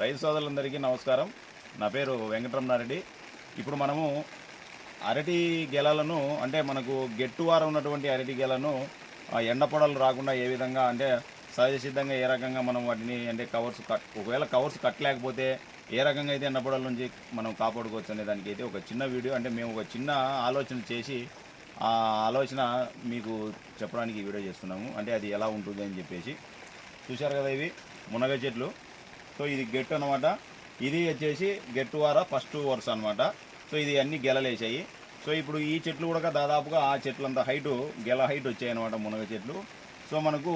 రైతు సోదరులందరికీ నమస్కారం. నా పేరు వెంకటరమణారెడ్డి. ఇప్పుడు మనము అరటి గెలలను అంటే మనకు గెట్టువార ఉన్నటువంటి అరటి గెలను ఆ రాకుండా ఏ విధంగా అంటే సహజ సిద్ధంగా ఏ రకంగా మనం వాటిని అంటే కవర్స్ కట్ ఒకవేళ కవర్స్ కట్టలేకపోతే ఏ రకంగా అయితే ఎండపొడల నుంచి మనం కాపాడుకోవచ్చు అనే దానికి అయితే ఒక చిన్న వీడియో అంటే మేము ఒక చిన్న ఆలోచన చేసి ఆ ఆలోచన మీకు చెప్పడానికి వీడియో చేస్తున్నాము. అంటే అది ఎలా ఉంటుంది అని చెప్పేసి. చూశారు కదా ఇవి మునగ చెట్లు. సో ఇది గెట్టు అనమాట ఇది వచ్చేసి గెట్టు వార ఫస్ట్ వరుస అనమాట సో ఇది అన్ని గెలలేసాయి సో ఇప్పుడు ఈ చెట్లు కూడా దాదాపుగా ఆ చెట్లంత హైటు గెల హైట్ వచ్చాయి అనమాట మునగ చెట్లు. సో మనకు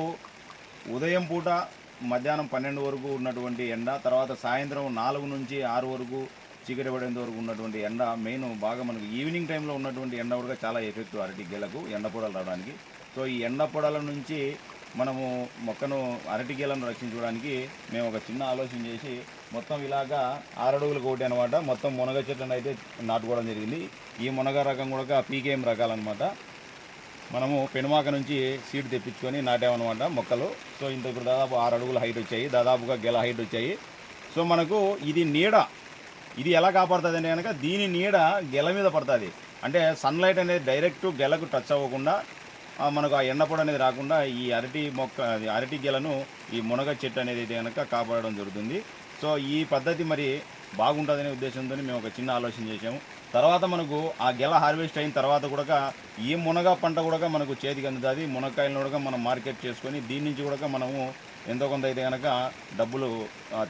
ఉదయం పూట మధ్యాహ్నం పన్నెండు వరకు ఉన్నటువంటి ఎండ తర్వాత సాయంత్రం నాలుగు నుంచి ఆరు వరకు చీకటి పడేంత వరకు ఉన్నటువంటి ఎండ మెయిన్ బాగా మనకు ఈవినింగ్ టైంలో ఉన్నటువంటి ఎండ కూడా చాలా ఎఫెక్టివ్ అరటి గెలకు ఎండ పొడలు రావడానికి. సో ఈ ఎండ పొడల నుంచి మనము మొక్కను అరటి గెలను రక్షించుకోవడానికి మేము ఒక చిన్న ఆలోచన చేసి మొత్తం ఇలాగా ఆరడుగులకు ఒకటి అనమాట మొత్తం మునగ చెట్లను అయితే నాటుకోవడం జరిగింది. ఈ మునగ రకం కూడా పీకేఎం రకాలన్నమాట మనము పెనుమాక నుంచి సీడ్ తెప్పించుకొని నాటామన్నమాట మొక్కలు. సో ఇంత ఇప్పుడు దాదాపు ఆరు అడుగుల హైట్ వచ్చాయి. దాదాపుగా గెల హైట్ వచ్చాయి. సో మనకు ఇది నీడ. ఇది ఎలా కాపాడుతుంది అంటే కనుక దీని నీడ గెల మీద పడుతుంది. అంటే సన్లైట్ అనేది డైరెక్ట్ గెలకు టచ్ అవ్వకుండా మనకు ఆ ఎండపొడ అనేది రాకుండా ఈ అరటి మొక్క అరటి గెలను ఈ మునగ చెట్టు అనేది అయితే కనుక కాపాడడం జరుగుతుంది. సో ఈ పద్ధతి మరి బాగుంటుందనే ఉద్దేశంతో మేము ఒక చిన్న ఆలోచన చేసాము తర్వాత మనకు ఆ గెల హార్వెస్ట్ అయిన తర్వాత కూడా ఈ మునగ పంట కూడా మనకు చేతికి అందుతుంది. మునక్కాయలను కూడా మనం మార్కెట్ చేసుకొని దీని నుంచి కూడా మనము ఎంతో కొంత అయితే కనుక డబ్బులు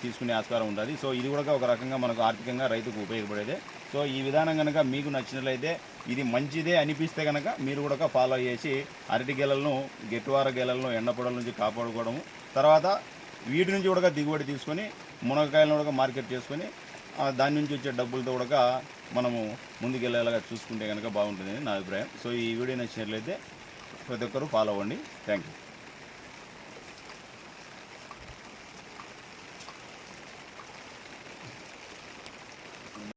తీసుకునే ఆస్కారం ఉంటుంది. సో ఇది కూడా ఒక రకంగా మనకు ఆర్థికంగా రైతుకు ఉపయోగపడేదే. సో ఈ విధానం కనుక మీకు నచ్చినట్లయితే ఇది మంచిదే అనిపిస్తే కనుక మీరు కూడా ఫాలో చేసి అరటి గెలలను గెట్టువార గెలలను ఎండపొడల నుంచి కాపాడుకోవడము. తర్వాత వీటి నుంచి కూడా దిగుబడి తీసుకొని మునగకాయలను కూడా మార్కెట్ చేసుకొని దాని నుంచి వచ్చే డబ్బులతో కూడా మనము ముందుకెళ్ళేలాగా చూసుకుంటే కనుక బాగుంటుంది నా అభిప్రాయం. సో ఈ వీడియో నచ్చినట్లయితే ప్రతి ఒక్కరూ ఫాలో అవ్వండి. Thank you